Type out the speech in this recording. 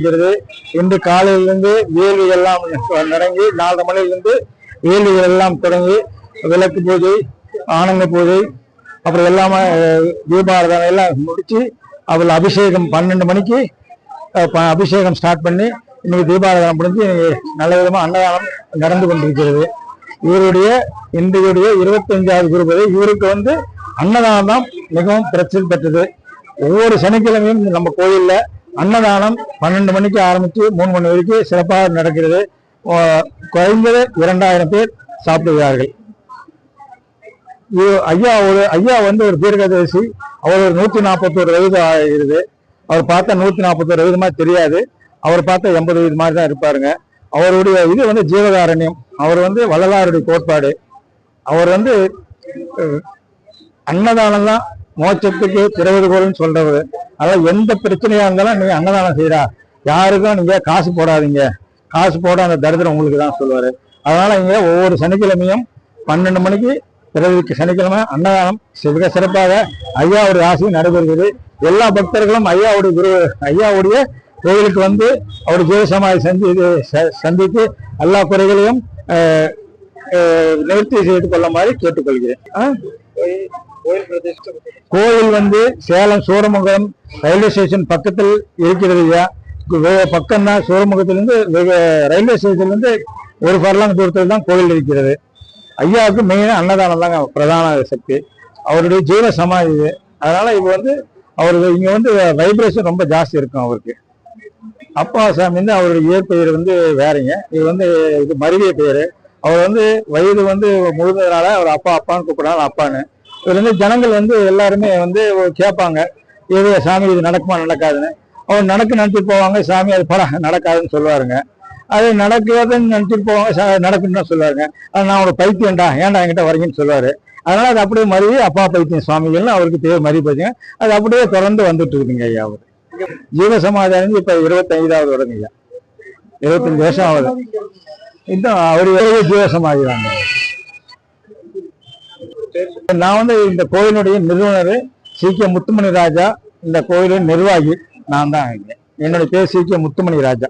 இருக்கிறது. இன்று காலையிலிருந்து வேள்வி எல்லாம் நடங்கி நாலரை மணியிலிருந்து வேள்விகள் எல்லாம் தொடங்கி விளக்கு பூஜை ஆனந்த பூஜை அப்புறம் எல்லாமே அஹ், தீபாராதனை எல்லாம் முடிச்சு அவள் அபிஷேகம் பன்னெண்டு மணிக்கு ப- அபிஷேகம் ஸ்டார்ட் பண்ணி இன்னைக்கு தீபாராதனை முடிஞ்சு இன்னைக்கு நல்ல விதமாக அன்னதானம் நடந்து கொண்டிருக்கிறது. இவருடைய இன்றையுடைய இருபத்தஞ்சாவது குருபதி இவருக்கு வந்து அன்னதானம் தான் மிகவும் பிரச்சனை பெற்றது. ஒவ்வொரு சனிக்கிழமையும் நம்ம கோயிலில் அன்னதானம் பன்னெண்டு மணிக்கு ஆரம்பித்து மூணு மணி வரைக்கும் சிறப்பாக நடக்கிறது. குறைந்தது இரண்டாயிரம் பேர் சாப்பிடுகிறார்கள். ஐயா ஒரு ஐயா வந்து ஒரு தீர்க்கதரிசி. அவர் ஒரு நூற்றி நாற்பத்தோரு வயது ஆகிறது. அவர் பார்த்தா நூற்றி நாற்பத்தோரு வயது மாதிரி தெரியாது. அவர் பார்த்தா எண்பது வயது மாதிரி தான் இருப்பாருங்க. அவருடைய இது வந்து ஜீவகாரண்யம். அவர் வந்து வள்ளலாருடைய கோட்பாடு. அவர் வந்து அன்னதானம் தான் மோட்சத்துக்கு திறவுகோல்னு சொல்றவர். அதாவது எந்த பிரச்சனையா இருந்தாலும் நீங்க அன்னதானம் செய்யறா யாருக்கும் நீங்க காசு போடாதீங்க. காசு போட அந்த தரித்திரம் உங்களுக்கு தான் சொல்லுவாரு. அதனால இங்க ஒவ்வொரு சனிக்கிழமையும் பன்னெண்டு மணிக்கு பிறகு சனிக்கிழமை அன்னதானம் மிக சிறப்பாக ஐயாவுடைய ஆசையும் நடைபெறுகிறது. எல்லா பக்தர்களும் ஐயாவுடைய குரு ஐயாவுடைய கோயிலுக்கு வந்து அவர் ஜீவசமாதி சந்தி ச- சந்தித்து எல்லா குறைகளையும் நிவர்த்தி செய்து கொள்ளுமாறு கேட்டுக்கொள்கிறேன். ஆ? கோயில் வந்து சேலம் சூரமுகம் ரயில்வே ஸ்டேஷன் பக்கத்தில் இருக்கிறது ஐயா. வெ- பக்கம்தான் சூரமுகத்திலிருந்து வெகு- ரயில்வே ஸ்டேஷன்லேருந்து ஒரு பரலாங்க தூரத்தில் தான் கோயில் இருக்கிறது. ஐயாவுக்கு மெயின் அன்னதானம் தாங்க பிரதான சக்தி. அவருடைய ஜீவ சமாதி இது. அதனால இப்போ வந்து அவருக்கு இங்கே வந்து வைப்ரேஷன் ரொம்ப ஜாஸ்தி இருக்கும் அவருக்கு. அப்பா சாமி வந்து அவருடைய இயற்பெயர் வந்து வேறங்க. இது வந்து இது மருவிய பெயர். அவர் வந்து வயது வந்து முழுந்ததுனால அவர் அப்பா அப்பான்னு கூப்பிடாங்க அப்பான்னு. இவர் வந்து ஜனங்கள் வந்து எல்லாருமே வந்து கேட்பாங்க இது சாமி இது நடக்குமா நடக்காதுன்னு. அவர் நடக்கு நினைச்சிட்டு போவாங்க சாமி அது படம் நடக்காதுன்னு சொல்லுவாருங்க. அது நடக்காதுன்னு நினைச்சிட்டு போவாங்க நடக்குன்னு தான் சொல்லுவாருங்க. அது நான் ஒரு பைத்தியம்டா ஏன்டா என்கிட்ட வரீங்கன்னு சொல்லுவாரு. அதனால அது அப்படியே மருவி அப்பா பைத்தியம் சுவாமிகள்னு அவருக்கு தேவை மறி பைத்தியம் அது அப்படியே தொடர்ந்து வந்துட்டு இருக்குங்க ஐயா அவர். ஜீவசமாதி அடைஞ்சு இப்ப இருபத்தைந்தாவது வருங்க ஐயா. இருபத்தஞ்சு வருஷம் ஆகுது. இன்னும் அவர் ஜீவசமாதி தாங்க நான் வந்து இந்த கோயிலுடைய நிறுவனர் சி. கே. முத்துமணி ராஜா இந்த கோயிலின் நிர்வாகி. நான் தான் என்னுடைய பேர் சி. கே. முத்துமணி ராஜா.